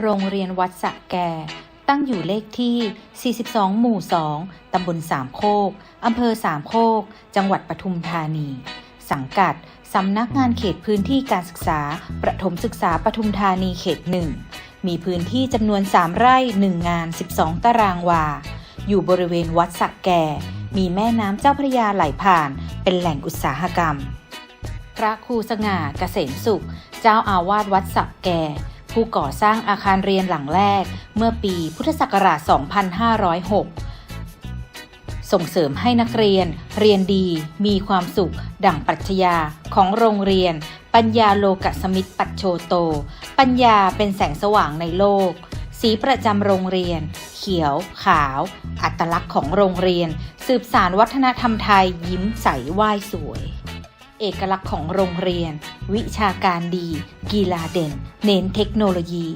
โรงเรียนวัดสะแกตั้งอยู่เลขที่ 42 หมู่ 2 ตำบลสามโคก อำเภอสามโคก จังหวัดปทุมธานี สังกัด สำนักงานเขตพื้นที่การศึกษา ประถมศึกษาปทุมธานีเขตหนึ่ง มีพื้นที่จำนวน 3 ไร่ 1 งาน 12 ตารางวา อยู่บริเวณวัดสะแก่ มีแม่น้ำเจ้าพระยาไหลผ่าน เป็นแหล่งอุตสาหกรรม พระครูสง่าเกษมสุข เจ้าอาวาสวัดสักแก่ ผู้ก่อสร้างอาคารเรียนหลังแรกเมื่อปีพุทธศักราช 2506 ส่งเสริมให้นักเรียน เรียนดีมีความสุข ดั่งปรัชญาของโรงเรียน ปัญญาโลกสมิตรปัจโชโต ปัญญาเป็นแสงสว่างในโลก สีประจำโรงเรียน เขียว ขาว อัตลักษณ์ของโรงเรียน สืบสารวัฒนธรรมไทยยิ้มใสไหว้สวย เอกลักษณ์ของโรงเรียน วิชาการดี กีฬาเด่น เน้นเทคโนโลยี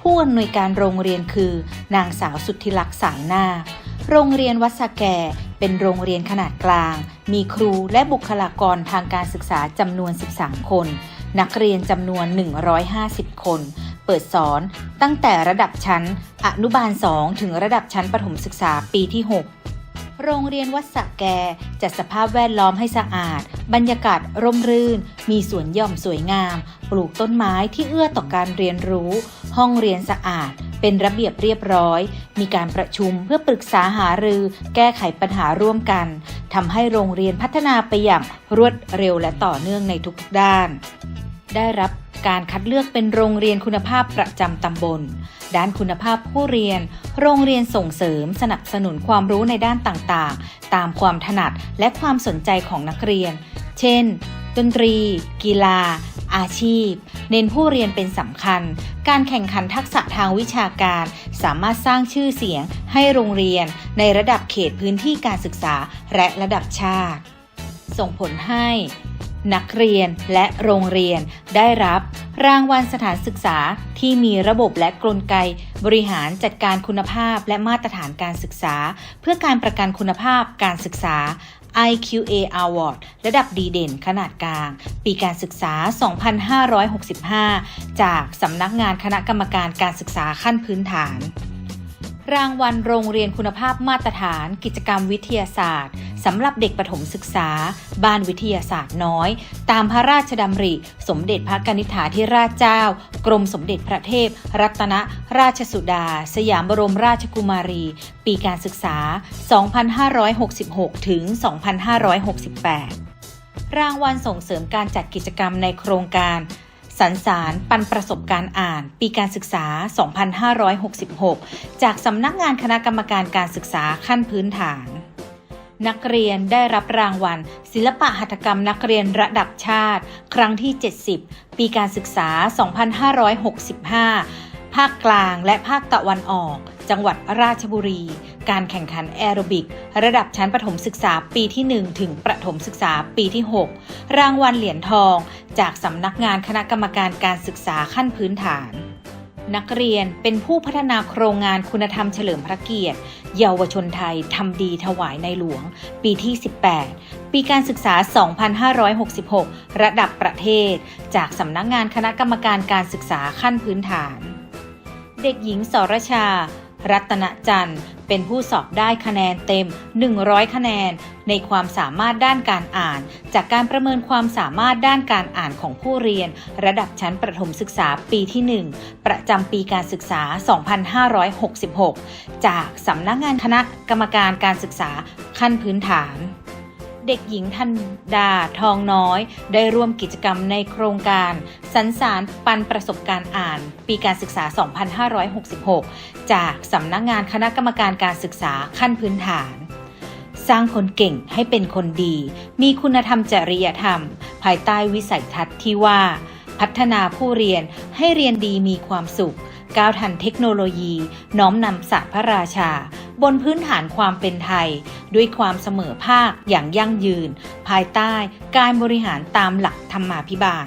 ผู้อำนวยการโรงเรียนคือ นางสาวสุทธิลักษณ์สายนาโรงเรียนวัดสแกเป็นโรงเรียนขนาดกลาง มีครูและบุคลากรทางการศึกษาจำนวน 13 คน นักเรียนจำนวน 150 คน เปิดสอนตั้งแต่ระดับชั้น อนุบาล 2 ถึงระดับชั้นประถมศึกษาปีที่ 6 โรงเรียนวัดสะแกจัดสภาพแวดล้อมให้สะอาด บรรยากาศร่มรื่น มีสวนหย่อมสวยงาม ปลูกต้นไม้ที่เอื้อต่อการเรียนรู้ ห้องเรียนสะอาด เป็นระเบียบเรียบร้อย มีการประชุมเพื่อปรึกษาหารือ แก้ไขปัญหาร่วมกันทำให้โรงเรียนพัฒนาไปอย่างรวดเร็วและต่อเนื่องในทุกๆด้าน ได้รับ การคัดเลือกเป็นโรงเรียนคุณภาพประจำตำบล ด้านคุณภาพผู้เรียน โรงเรียนส่งเสริมสนับสนุนความรู้ในด้านต่างๆ ตามความถนัดและความสนใจของนักเรียน เช่น ดนตรี กีฬา อาชีพ เน้นผู้เรียนเป็นสำคัญ การแข่งขันทักษะทางวิชาการ สามารถสร้างชื่อเสียงให้โรงเรียน ในระดับเขตพื้นที่การศึกษาและระดับชาติ ส่งผลให้ นักเรียนและโรงเรียนได้รับ รางวัลสถานศึกษาที่มีระบบและกลไก บริหารจัดการคุณภาพและมาตรฐานการศึกษา เพื่อการประกันคุณภาพการศึกษา IQA Award ระดับดีเด่นขนาดกลาง ปีการศึกษา 2565 จากสำนักงานคณะกรรมการการศึกษาขั้นพื้นฐาน รางวัลโรงเรียนคุณภาพมาตรฐาน กิจกรรมวิทยาศาสตร์สำหรับเด็กประถมศึกษา บ้านวิทยาศาสตร์น้อย ตามพระราชดำริ สมเด็จพระกนิษฐาธิราชเจ้า กรมสมเด็จพระเทพ รัตนราชสุดา สยามบรมราชกุมารี ปีการศึกษา 2566 ถึง 2568 รางวัลส่งเสริมการจัดกิจกรรมในโครงการ สรรสารปันประสบการณ์อ่าน ปีการศึกษา 2566 จากสำนักงานคณะกรรมการการศึกษาขั้นพื้นฐาน นักเรียนได้รับรางวัล ศิลปะหัตถกรรมนักเรียนระดับชาติ ครั้งที่ 70 ปีการศึกษา 2565 ภาคกลางและภาคตะวันออก จังหวัดราชบุรี การแข่งขันแอโรบิก ระดับชั้นประถมศึกษาปีที่ 1 ถึงประถมศึกษาปีที่ 6 รางวัลเหรียญทอง จากสำนักงานคณะกรรมการการศึกษาขั้นพื้นฐาน นักเรียนเป็นผู้พัฒนาโครงงานคุณธรรมเฉลิมพระเกียรติ เยาวชนไทยทำดีถวายในหลวง ปีที่ 18ปีการศึกษา 2566 ระดับประเทศ จากสำนักงานคณะกรรมการการศึกษาขั้นพื้นฐาน เด็กหญิงสรชา รัตนจันทร์ เป็นผู้สอบได้คะแนนเต็ม 100 คะแนน ในความสามารถด้านการอ่าน จากการประเมินความสามารถด้านการอ่านของผู้เรียน ระดับชั้นประถมศึกษาปีที่ 1 ประจำปีการศึกษา 2566 จากสำนักงานคณะกรรมการการศึกษาขั้นพื้นฐาน เด็กหญิงทันดาทองน้อย ได้ร่วมกิจกรรมในโครงการสรรสารปันประสบการณ์อ่าน ปีการศึกษา 2566 จากสำนักงานคณะกรรมการการศึกษาขั้นพื้นฐาน สร้างคนเก่งให้เป็นคนดี มีคุณธรรมจริยธรรม ภายใต้วิสัยทัศน์ที่ว่า พัฒนาผู้เรียนให้เรียนดีมีความสุขก้าวทันเทคโนโลยี น้อมนำศาสตร์พระราชา บนพื้นฐานความเป็นไทย ด้วยความเสมอภาคอย่างยั่งยืน ภายใต้การบริหารตามหลักธรรมาภิบาล